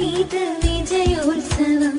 ഇത് വിജയോത്സവം.